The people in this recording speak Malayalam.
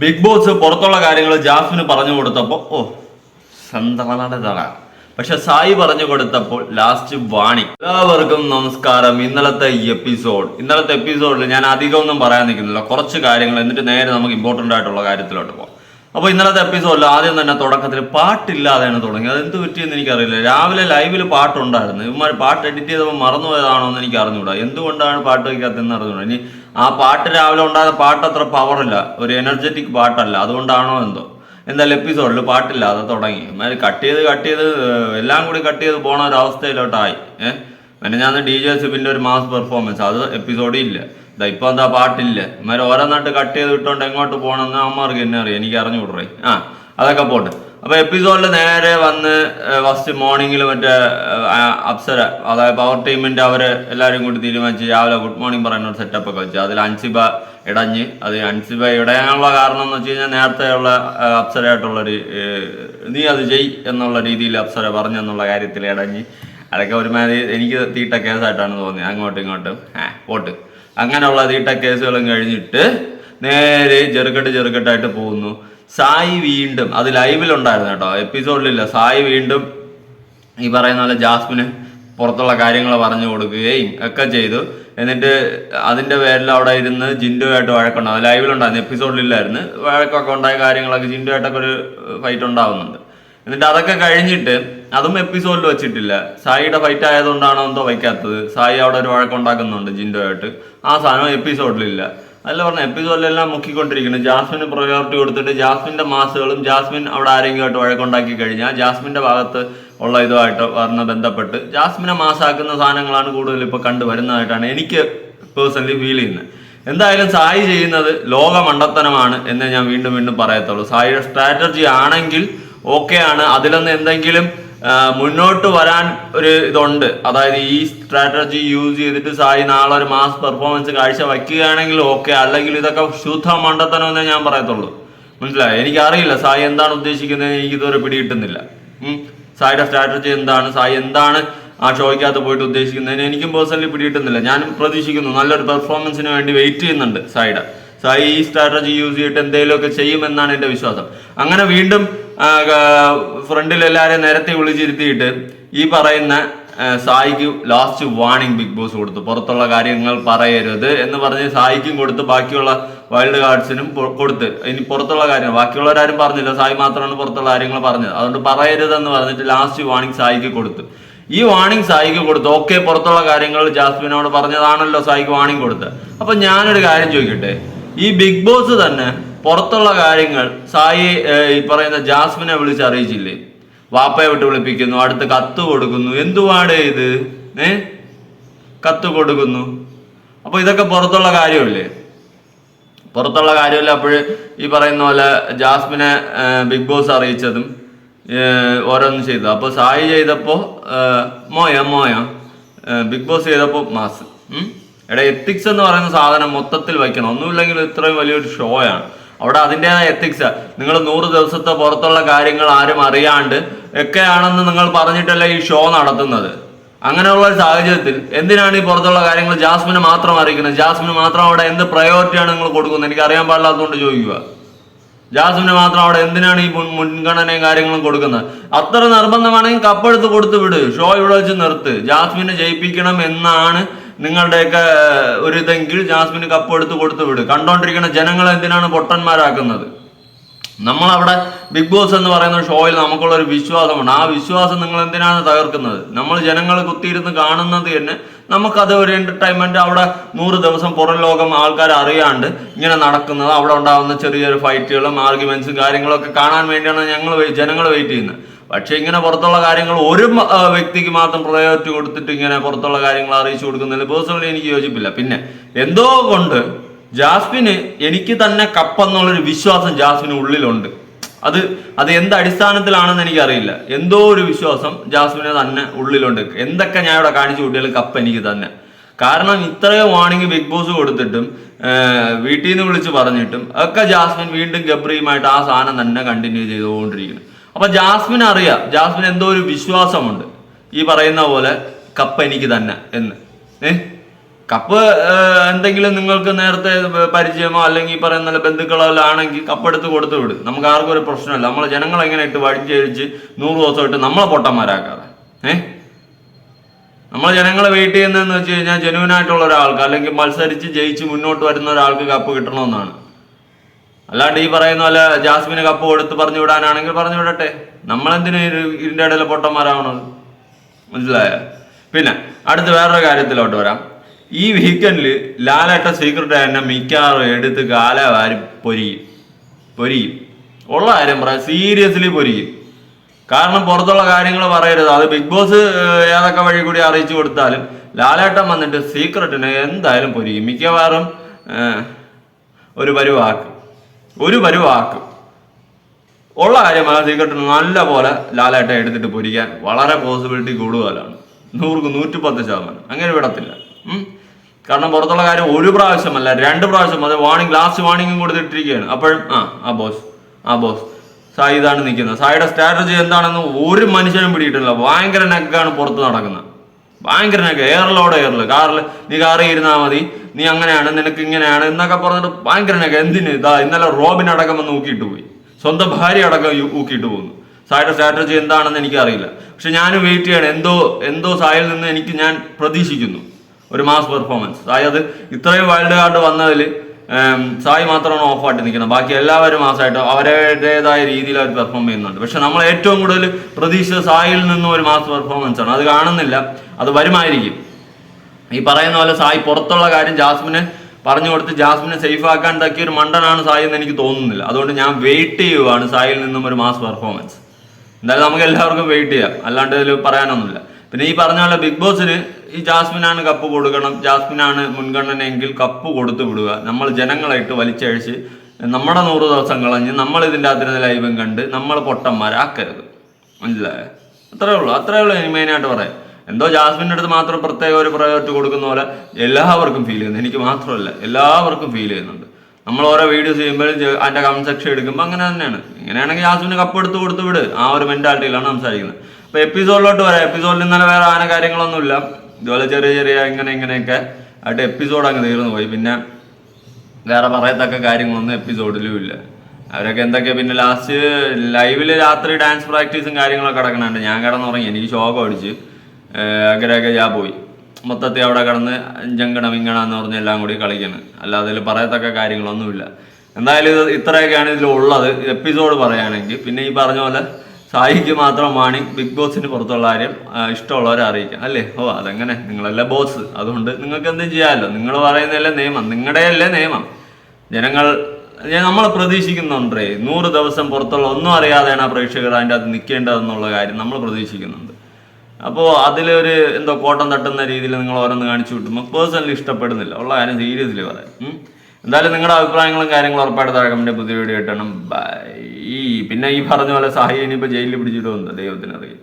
ബിഗ് ബോസ് പുറത്തുള്ള കാര്യങ്ങൾ ജാസ്മിന് പറഞ്ഞു കൊടുത്തപ്പോൾ ഓ സന്തോഷ പക്ഷെ സായി പറഞ്ഞു കൊടുത്തപ്പോൾ ലാസ്റ്റ് വാണി. എല്ലാവർക്കും നമസ്കാരം. ഇന്നലത്തെ എപ്പിസോഡ് ഇന്നലത്തെ എപ്പിസോഡിൽ ഞാൻ അധികം ഒന്നും പറയാൻ നിൽക്കുന്നില്ല. കുറച്ച് കാര്യങ്ങൾ എന്നിട്ട് നേരെ നമുക്ക് ഇമ്പോർട്ടന്റ് ആയിട്ടുള്ള കാര്യത്തിലോട്ട് പോകാം അപ്പോൾ ഇന്നലത്തെ എപ്പിസോഡിൽ ആദ്യം തന്നെ തുടക്കത്തിൽ പാട്ടില്ലാതെയാണ് തുടങ്ങിയത്. അതെന്ത് പറ്റിയെന്ന് എനിക്കറിയില്ല. രാവിലെ ലൈവിൽ പാട്ടുണ്ടായിരുന്നു. ഇവന്മാർ പാട്ട് എഡിറ്റ് ചെയ്തപ്പോൾ മറന്നുപോയതാണോ എന്ന് എനിക്ക് അറിഞ്ഞുകൂടാ എന്തുകൊണ്ടാണ് പാട്ട് വയ്ക്കാത്തതെന്ന് അറിഞ്ഞുകൂടാ ഇനി ആ പാട്ട് രാവിലെ ഉണ്ടായ പാട്ട് അത്ര പവറില്ല ഒരു എനർജറ്റിക് പാട്ടല്ല. അതുകൊണ്ടാണോ എന്തോ. എന്തായാലും എപ്പിസോഡിൽ പാട്ടില്ലാതെ തുടങ്ങി. ഇവന്മാർ കട്ട് ചെയ്ത് കട്ട് ചെയ്ത് എല്ലാം കൂടി കട്ട് ചെയ്ത് പോണ ഒരു അവസ്ഥയിലോട്ടായി. ഏഹ് പിന്നെ ഞാൻ ഡി ജെ സിബിന്റെ ഒരു മാസ് പെർഫോമൻസ് അത് എപ്പിസോഡിൽ ഇല്ല. ഇതാ ഇപ്പൊ എന്താ പാട്ടില്ല. ഇമാര് ഓരോന്നായിട്ട് കട്ട് ചെയ്ത് ഇട്ടുകൊണ്ട് എങ്ങോട്ട് പോകണമെന്ന് അമ്മമാർക്ക് എന്നെ അറിയാം. എനിക്ക് അറിഞ്ഞു വിടറേ ആ അതൊക്കെ പോട്ടെ. അപ്പൊ എപ്പിസോഡിൽ നേരെ വന്ന് ഫസ്റ്റ് മോർണിംഗിൽ മറ്റേ അപ്സര അതായത് പവർ ടീമിന്റെ അവർ എല്ലാവരും കൂടി തീരുമാനിച്ച് രാവിലെ ഗുഡ് മോർണിംഗ് പറയുന്ന ഒരു സെറ്റപ്പ് ഒക്കെ വെച്ചു. അതിൽ അൻസിബ ഇടഞ്ഞ് അത് അൻസിബ ഇടയാനുള്ള കാരണം എന്ന് വെച്ച് കഴിഞ്ഞാൽ നേരത്തെയുള്ള അപ്സരയായിട്ടുള്ളൊരു നീ അത് ജയ് എന്നുള്ള രീതിയിൽ അപ്സര പറഞ്ഞെന്നുള്ള കാര്യത്തിൽ ഇടഞ്ഞ്. അതൊക്കെ ഒരുമാതിരി എനിക്ക് തീട്ട കേസായിട്ടാണ് തോന്നിയത്. അങ്ങോട്ടും ഇങ്ങോട്ടും ആ പോട്ട്. അങ്ങനെയുള്ള തീട്ട കേസുകളും കഴിഞ്ഞിട്ട് നേരെ ചെറുക്കെട്ട് ചെറുക്കെട്ടായിട്ട് പോകുന്നു. സായി വീണ്ടും അത് ലൈവിലുണ്ടായിരുന്നു കേട്ടോ എപ്പിസോഡിലില്ല സായി വീണ്ടും ഈ പറയുന്ന പോലെ ജാസ്മിന് പുറത്തുള്ള കാര്യങ്ങൾ പറഞ്ഞു കൊടുക്കുകയും ഒക്കെ ചെയ്തു. എന്നിട്ട് അതിന്റെ പേരിൽ അവിടെ ഇരുന്ന് ജിൻഡുമായിട്ട് വഴക്കുണ്ടാവും ലൈവിലുണ്ടായിരുന്നു എപ്പിസോഡിലില്ലായിരുന്നു വഴക്കൊക്കെ ഉണ്ടായ കാര്യങ്ങളൊക്കെ ജിൻഡുമായിട്ടൊക്കെ ഒരു ഫൈറ്റ് ഉണ്ടാവുന്നുണ്ട്. എന്നിട്ട് അതൊക്കെ കഴിഞ്ഞിട്ട് അതും എപ്പിസോഡിൽ വെച്ചിട്ടില്ല. സായിയുടെ ഫൈറ്റ് ആയതുകൊണ്ടാണോ എന്തോ വയ്ക്കാത്തത്. സായി അവിടെ ഒരു വഴക്കുണ്ടാക്കുന്നുണ്ട് ജിൻഡോയായിട്ട് ആ സാധനം എപ്പിസോഡിലില്ല അല്ല പറഞ്ഞ എപ്പിസോഡിലെല്ലാം മുക്കിക്കൊണ്ടിരിക്കുന്നു. ജാസ്മിന് പ്രയോറിറ്റി കൊടുത്തിട്ട് ജാസ്മിന്റെ മാസുകളും ജാസ്മിൻ അവിടെ ആരെങ്കിലുമായിട്ട് വഴക്കുണ്ടാക്കി കഴിഞ്ഞാൽ ജാസ്മിന്റെ ഭാഗത്ത് ഉള്ള ഇതുമായിട്ട് വന്ന് ബന്ധപ്പെട്ട് ജാസ്മിനെ മാസാക്കുന്ന സാധനങ്ങളാണ് കൂടുതൽ ഇപ്പൊ കണ്ടുവരുന്നതായിട്ടാണ് എനിക്ക് പേഴ്സണലി ഫീൽ ചെയ്യുന്നത്. എന്തായാലും സായി ചെയ്യുന്നത് ലോക മണ്ടത്തനമാണ് എന്ന് ഞാൻ വീണ്ടും വീണ്ടും പറയത്തുള്ളൂ. സായിയുടെ സ്ട്രാറ്റജി ആണെങ്കിൽ ഓക്കെ ആണ്. അതിലൊന്ന് എന്തെങ്കിലും മുന്നോട്ട് വരാൻ ഒരു ഇതുണ്ട്. അതായത് ഈ സ്ട്രാറ്റജി യൂസ് ചെയ്തിട്ട് സായി നാളെ ഒരു മാസ് പെർഫോമൻസ് കാഴ്ച വയ്ക്കുകയാണെങ്കിൽ ഓക്കെ അല്ലെങ്കിൽ ഇതൊക്കെ ശുദ്ധ മണ്ടത്തനം എന്നേ ഞാൻ പറയത്തുള്ളൂ. മനസ്സിലായോ? എനിക്കറിയില്ല. സായി എന്താണ് ഉദ്ദേശിക്കുന്നത്? എനിക്ക് ഇതുവരെ പിടികിട്ടുന്നില്ല. സായിയുടെ സ്ട്രാറ്റജി എന്താണ്? സായി എന്താണ് ആ ഷോയ്ക്കകത്ത് പോയിട്ട് ഉദ്ദേശിക്കുന്നതിന് എനിക്കും പേഴ്സണലി പിടികിട്ടുന്നില്ല. ഞാൻ പ്രതീക്ഷിക്കുന്നു. നല്ലൊരു പെർഫോമൻസിന് വേണ്ടി വെയിറ്റ് ചെയ്യുന്നുണ്ട് സായിയുടെ. സായി ഈ സ്ട്രാറ്റജി യൂസ് ചെയ്തിട്ട് എന്തെങ്കിലുമൊക്കെ ചെയ്യുമെന്നാണ് എന്റെ വിശ്വാസം. അങ്ങനെ വീണ്ടും ഫ്രണ്ടിൽ എല്ലാവരെയും നേരത്തെ വിളിച്ചിരുത്തിയിട്ട് ഈ പറയുന്ന സായിക്ക് ലാസ്റ്റ് വാണിംഗ് ബിഗ് ബോസ് കൊടുത്തു. പുറത്തുള്ള കാര്യങ്ങൾ പറയരുത് എന്ന് പറഞ്ഞ് സായിക്കും കൊടുത്ത് ബാക്കിയുള്ള വൈൽഡ് കാർഡ്സിനും കൊടുത്ത്. ഇനി പുറത്തുള്ള കാര്യങ്ങൾ ബാക്കിയുള്ളവരാരും പറഞ്ഞില്ല. സായി മാത്രമാണ് പുറത്തുള്ള കാര്യങ്ങൾ പറഞ്ഞത്. അതുകൊണ്ട് പറയരുതെന്ന് പറഞ്ഞിട്ട് ലാസ്റ്റ് വാണിംഗ് സായിക്ക് കൊടുത്തു. ഈ വാണിംഗ് സായിക്ക് കൊടുത്തു. ഓക്കെ പുറത്തുള്ള കാര്യങ്ങൾ ജാസ്മിനോട് പറഞ്ഞതാണല്ലോ സായിക്ക് വാണിംഗ് കൊടുത്തത്. അപ്പൊ ഞാനൊരു കാര്യം ചോദിക്കട്ടെ? ഈ ബിഗ് ബോസ് തന്നെ പുറത്തുള്ള കാര്യങ്ങൾ സായി ഈ പറയുന്ന ജാസ്മിനെ വിളിച്ച് അറിയിച്ചില്ലേ? വാപ്പയെ വിട്ട് വിളിപ്പിക്കുന്നു അടുത്ത് കത്ത് കൊടുക്കുന്നു. എന്തുവാണ് ഇത്? ഏ? കത്ത് കൊടുക്കുന്നു. അപ്പൊ ഇതൊക്കെ പുറത്തുള്ള കാര്യമല്ലേ? പുറത്തുള്ള കാര്യമല്ല അപ്പോൾ ഈ പറയുന്ന പോലെ ജാസ്മിനെ ബിഗ് ബോസ് അറിയിച്ചതും ഓരോന്നും ചെയ്തു. അപ്പോൾ സായി ചെയ്തപ്പോൾ മോയ മോയ. ബിഗ് ബോസ് ചെയ്തപ്പോൾ മാസ്. എടാ എത്തിക്സ് എന്ന് പറയുന്ന സാധനം മൊത്തത്തിൽ വയ്ക്കണം. ഒന്നുമില്ലെങ്കിൽ ഇത്രയും വലിയൊരു ഷോയാണ്. അവിടെ അതിന്റെതായ എത്തിക്സ് നിങ്ങൾ നൂറ് ദിവസത്തെ പുറത്തുള്ള കാര്യങ്ങൾ ആരും അറിയാണ്ട് ഒക്കെയാണെന്ന് നിങ്ങൾ പറഞ്ഞിട്ടല്ല ഈ ഷോ നടത്തുന്നത്. അങ്ങനെയുള്ള ഒരു സാഹചര്യത്തിൽ എന്തിനാണ് ഈ പുറത്തുള്ള കാര്യങ്ങൾ ജാസ്മിന് മാത്രം അറിയിക്കുന്നത്? ജാസ്മിന് മാത്രം അവിടെ എന്ത് പ്രയോറിറ്റിയാണ് നിങ്ങൾ കൊടുക്കുന്നത്? എനിക്ക് അറിയാൻ പാടില്ലാത്തതുകൊണ്ട് ചോദിക്കുക. ജാസ്മിന് മാത്രം അവിടെ എന്തിനാണ് ഈ മുൻ- മുൻഗണനയും കാര്യങ്ങളും കൊടുക്കുന്നത്? അത്ര നിർബന്ധമാണെങ്കിൽ കപ്പെടുത്ത് കൊടുത്ത് വിട്. ഷോ ഇവിടെ വെച്ച് നിർത്ത്. ജാസ്മിനെ ജയിപ്പിക്കണം എന്നാണ് നിങ്ങളുടെയൊക്കെ ഒരു ഇതെങ്കിൽ ജാസ്മിന് കപ്പ് എടുത്ത് കൊടുത്ത് വിടും. കണ്ടോണ്ടിരിക്കുന്ന ജനങ്ങളെ എന്തിനാണ് പൊട്ടന്മാരാക്കുന്നത്? നമ്മളവിടെ ബിഗ് ബോസ് എന്ന് പറയുന്ന ഷോയിൽ നമുക്കുള്ള ഒരു വിശ്വാസമുണ്ട്. ആ വിശ്വാസം നിങ്ങൾ എന്തിനാണ് തകർക്കുന്നത്? നമ്മൾ ജനങ്ങൾ കുത്തിയിരുന്ന് കാണുന്നത് തന്നെ നമുക്കത് ഒരു എന്റർടൈൻമെന്റ് അവിടെ നൂറ് ദിവസം പുറം ലോകം ആൾക്കാർ അറിയാണ്ട് ഇങ്ങനെ നടക്കുന്നത്. അവിടെ ഉണ്ടാകുന്ന ചെറിയ ചെറിയ ഫൈറ്റുകളും ആർഗ്യുമെൻസും കാര്യങ്ങളൊക്കെ കാണാൻ വേണ്ടിയാണ് ഞങ്ങൾ ജനങ്ങൾ വെയിറ്റ് ചെയ്യുന്നത്. പക്ഷെ ഇങ്ങനെ പുറത്തുള്ള കാര്യങ്ങൾ ഒരു വ്യക്തിക്ക് മാത്രം പ്രയോറിറ്റി കൊടുത്തിട്ട് ഇങ്ങനെ പുറത്തുള്ള കാര്യങ്ങൾ അറിയിച്ചു കൊടുക്കുന്നതിൽ പേഴ്സണലി എനിക്ക് യോജിപ്പില്ല. പിന്നെ എന്തോ കൊണ്ട് ജാസ്മിന് എനിക്ക് തന്നെ കപ്പെന്നുള്ളൊരു വിശ്വാസം ജാസ്മിന് ഉള്ളിലുണ്ട്. അത് അത് എന്ത് അടിസ്ഥാനത്തിലാണെന്ന് എനിക്കറിയില്ല. എന്തോ ഒരു വിശ്വാസം ജാസ്മിന് തന്നെ ഉള്ളിലുണ്ട്. എന്തൊക്കെ ഞാൻ ഇവിടെ കാണിച്ചു കൂട്ടിയാലും കപ്പ് എനിക്ക് തന്നെ. കാരണം ഇത്രയും വാണിങ് ബിഗ് ബോസ് കൊടുത്തിട്ടും വീട്ടിൽ നിന്ന് വിളിച്ച് പറഞ്ഞിട്ടും ഒക്കെ ജാസ്മിൻ വീണ്ടും ഗബ്രിയുമായിട്ട് ആ സാധനം തന്നെ കണ്ടിന്യൂ ചെയ്തുകൊണ്ടിരിക്കുന്നു. അപ്പൊ ജാസ്മിൻ അറിയാം. ജാസ്മിൻ എന്തോ ഒരു വിശ്വാസമുണ്ട്. ഈ പറയുന്ന പോലെ കപ്പ് എനിക്ക് തന്നെ എന്ന്. ഏഹ് കപ്പ് എന്തെങ്കിലും നിങ്ങൾക്ക് നേരത്തെ പരിചയമോ അല്ലെങ്കിൽ പറയുന്ന നല്ല ബന്ധുക്കളോ ആണെങ്കിൽ കപ്പ് എടുത്ത് കൊടുത്തു വിട്. നമുക്ക് ആർക്കും ഒരു പ്രശ്നമില്ല. നമ്മളെ ജനങ്ങളെ എങ്ങനെ ഇട്ട് വഴിഞ്ചേഴിച്ച് നൂറ് ഇട്ട് നമ്മളെ പൊട്ടന്മാരാക്കാതെ. ഏഹ് നമ്മളെ ജനങ്ങളെ വെയിറ്റ് ചെയ്യുന്നതെന്ന് വെച്ച് കഴിഞ്ഞാൽ ജനുവിനായിട്ടുള്ള ഒരാൾക്ക് അല്ലെങ്കിൽ മത്സരിച്ച് ജയിച്ച് മുന്നോട്ട് വരുന്ന ഒരാൾക്ക് കപ്പ് കിട്ടണമെന്നാണ്. അല്ലാണ്ട് ഈ പറയുന്ന പോലെ ജാസ്മിന് കപ്പ് കൊടുത്ത് പറഞ്ഞു വിടാനാണെങ്കിൽ പറഞ്ഞു വിടട്ടെ. നമ്മൾ ഇത് ഇതിന്റെ ഇടയിൽ പൊട്ടന്മാരാവണത്? മനസ്സിലായ? പിന്നെ അടുത്ത് വേറൊരു കാര്യത്തിലോട്ട് വരാം. ഈ വീക്കെൻഡിൽ ലാലേട്ട സീക്രട്ട് തന്നെ മിക്കവാറും എടുത്ത് കാല വാരി പൊരിയും. പൊരിയും. ഉള്ള കാര്യം പറയാം. സീരിയസ്ലി പൊരിയും. കാരണം പുറത്തുള്ള കാര്യങ്ങൾ പറയരുത്. അത് ബിഗ് ബോസ് ഏതൊക്കെ വഴി കൂടി അറിയിച്ചു കൊടുത്താലും ലാലേട്ടൻ വന്നിട്ട് സീക്രട്ടിനെ എന്തായാലും പൊരിയും. മിക്കവാറും ഒരു പരുവാക്കും. ഒരു പരുവാക്ക്. ഉള്ള കാര്യമാണ് സീക്രട്ട് നല്ല പോലെ ലാലേട്ട എടുത്തിട്ട് പൊരിക്കാൻ വളരെ പോസിബിലിറ്റി കൂടുതലാണ്. നൂറുക്ക് നൂറ്റി പത്ത് ശതമാനം. അങ്ങനെ വിടത്തില്ല. കാരണം പുറത്തുള്ള കാര്യം ഒരു പ്രാവശ്യമല്ല രണ്ട് പ്രാവശ്യം അത് വാണിംഗ് ലാസ്റ്റ് വാണിംഗും കൊടുത്തിട്ടിരിക്കുകയാണ്. അപ്പോഴും ആ ആ ബോസ് ആ ബോസ് സായി ഇതാണ് നിൽക്കുന്നത്. സായിയുടെ സ്ട്രാറ്റജി എന്താണെന്ന് ഒരു മനുഷ്യനും പിടിയിട്ടില്ല. ഭയങ്കര നെക്കാണ് പുറത്ത് നടക്കുന്നത്. ഭയങ്കര നെക്ക് എയറിലോടെ എയറിൽ കാറിൽ നീ കാറിൽ ഇരുന്നാൽ മതി. നീ അങ്ങനെയാണ് നിനക്ക് ഇങ്ങനെയാണ് എന്നൊക്കെ പറഞ്ഞിട്ട് ഭയങ്കര എന്തിന്? ഇതാ ഇന്നലെ റോബിൻ അടക്കം വന്ന് ഊക്കിയിട്ട് പോയി. സ്വന്തം ഭാര്യ അടക്കം ഊക്കിയിട്ട് പോകുന്നു സായിയുടെ സ്ട്രാറ്റജി എന്താണെന്ന് എനിക്കറിയില്ല. പക്ഷെ ഞാൻ വെയിറ്റ് ചെയ്യണം. എന്തോ എന്തോ സായിൽ നിന്ന് എനിക്ക് ഞാൻ പ്രതീക്ഷിക്കുന്നു. ഒരു മാസ് പെർഫോമൻസ് സായി അത് ഇത്രയും വൈൽഡ് കാർഡ് വന്നതിൽ സായി മാത്രമാണ് ഓഫായിട്ട് നിൽക്കുന്നത്. ബാക്കി എല്ലാവരും മാസമായിട്ട് അവരുടേതായ രീതിയിൽ അവർ പെർഫോം ചെയ്യുന്നുണ്ട്. പക്ഷെ നമ്മൾ ഏറ്റവും കൂടുതൽ പ്രതീക്ഷിച്ച സായിൽ നിന്നും ഒരു മാസ് പെർഫോമൻസ് ആണ്. അത് കാണുന്നില്ല. അത് വരുമായിരിക്കും. ഈ പറയുന്ന പോലെ സായി പുറത്തുള്ള കാര്യം ജാസ്മിന് പറഞ്ഞു കൊടുത്ത് ജാസ്മിനെ സേഫ് ആക്കാൻ തക്കിയ ഒരു മണ്ടനാണ് സായി എന്ന് എനിക്ക് തോന്നുന്നില്ല. അതുകൊണ്ട് ഞാൻ വെയിറ്റ് ചെയ്യുവാണ് സായിൽ നിന്നും ഒരു മാസ് പെർഫോമൻസ് എന്തായാലും നമുക്ക് എല്ലാവർക്കും വെയിറ്റ് ചെയ്യാം. അല്ലാണ്ട് ഇതിൽ പറയാനൊന്നുമില്ല. പിന്നെ ഈ പറഞ്ഞ പോലെ ബിഗ് ബോസിന് ഈ ജാസ്മിനാണ് കപ്പ് കൊടുക്കണം. ജാസ്മിനാണ് മുൻഗണനയെങ്കിൽ കപ്പ് കൊടുത്തു വിടുക. നമ്മൾ ജനങ്ങളായിട്ട് വലിച്ചഴിച്ച് നമ്മുടെ നൂറ് ദിവസം കളഞ്ഞ് നമ്മൾ ഇതിന്റെ അകത്തിന് ലൈവും കണ്ട് നമ്മൾ പൊട്ടന്മാരാക്കരുത്. മനസ്സിലായോ? അത്രേ ഉള്ളൂ. അത്രേ ഉള്ളൂ മെയിനായിട്ട് പറയാം എന്തോ ജാസ്മിന്റെ അടുത്ത് മാത്രം പ്രത്യേക ഒരു പ്രയോറിറ്റി കൊടുക്കുന്ന പോലെ എല്ലാവർക്കും ഫീൽ ചെയ്യുന്നു. എനിക്ക് മാത്രമല്ല എല്ലാവർക്കും ഫീൽ ചെയ്യുന്നുണ്ട്. നമ്മൾ ഓരോ വീഡിയോസ് ചെയ്യുമ്പോഴും അതിന്റെ കമന്റ് സെക്ഷൻ എടുക്കുമ്പോൾ അങ്ങനെ തന്നെയാണ്. ഇങ്ങനെയാണെങ്കിൽ ജാസ്മിന് കപ്പ് എടുത്ത് കൊടുത്ത് വിട്. ആ ഒരു മെന്റാലിറ്റിയിലാണ് സംസാരിക്കുന്നത്. അപ്പോൾ എപ്പിസോഡിലോട്ട് വരാം. എപ്പിസോഡിൽ ഇന്നലെ വേറെ ആന കാര്യങ്ങളൊന്നുമില്ല. ഇതുപോലെ ചെറിയ ചെറിയ ഇങ്ങനെ ഇങ്ങനെയൊക്കെ ആയിട്ട് എപ്പിസോഡ് അങ്ങ് തീർന്നു പോയി. പിന്നെ വേറെ പറയത്തക്ക കാര്യങ്ങളൊന്നും എപ്പിസോഡിലും ഇല്ല. അവരൊക്കെ എന്തൊക്കെയാ പിന്നെ ലാസ്റ്റ് ലൈവിൽ രാത്രി ഡാൻസ് പ്രാക്ടീസും കാര്യങ്ങളൊക്കെ കിടക്കണുണ്ട് ഞാൻ കിടന്നുറങ്ങി. എനിക്ക് ശോകം അടിച്ച്. അങ്ങനെയൊക്കെ ഞാൻ പോയി. മൊത്തത്തിൽ അവിടെ കിടന്ന് ജങ്കണ വിങ്കണ എന്ന് പറഞ്ഞ് എല്ലാം കൂടി കളിക്കണം. അല്ലാതെ ഇതിൽ പറയത്തക്ക കാര്യങ്ങളൊന്നുമില്ല. എന്തായാലും ഇത് ഇത്രയൊക്കെയാണ് ഇതിൽ ഉള്ളത്. എപ്പിസോഡ് പറയുകയാണെങ്കിൽ പിന്നെ ഈ പറഞ്ഞ പോലെ സായിക്ക് മാത്രം ബിഗ് ബോസിന് പുറത്തുള്ള കാര്യം ഇഷ്ടമുള്ളവരെ അറിയിക്കാം. അല്ലേ? ഓ അതെങ്ങനെ. നിങ്ങളല്ലേ ബോസ് അതുകൊണ്ട് നിങ്ങൾക്ക് എന്തും ചെയ്യാമല്ലോ. നിങ്ങൾ പറയുന്നതല്ലേ നിയമം. നിങ്ങളുടെയല്ലേ നിയമം. ജനങ്ങൾ നമ്മൾ പ്രതീക്ഷിക്കുന്നുണ്ടേ. നൂറ് ദിവസം പുറത്തുള്ള ഒന്നും അറിയാതെയാണ് ആ പ്രേക്ഷകർ അതിന്റെ അകത്ത് നിൽക്കേണ്ടതെന്നുള്ള കാര്യം നമ്മൾ പ്രതീക്ഷിക്കുന്നുണ്ട്. അപ്പോൾ അതിലൊരു എന്തോ കോട്ടം തട്ടുന്ന രീതിയിൽ നിങ്ങൾ ഓരോന്ന് കാണിച്ചു വിട്ടുമ്പോൾ പേഴ്സണലി ഇഷ്ടപ്പെടുന്നില്ല. ഉള്ള കാര്യം സീരിയസ്ലി പറയാം. എന്തായാലും നിങ്ങളുടെ അഭിപ്രായങ്ങളും കാര്യങ്ങളും ഉറപ്പായിട്ട് താഴെ പുതിയ വീഡിയോ ആയിട്ടാണ് ബൈ പിന്നെ ഈ പറഞ്ഞ പോലെ സഹായി ഇനിയിപ്പോൾ ജയിലിൽ പിടിച്ചിട്ട് വന്നത് ദൈവത്തിനറിയാം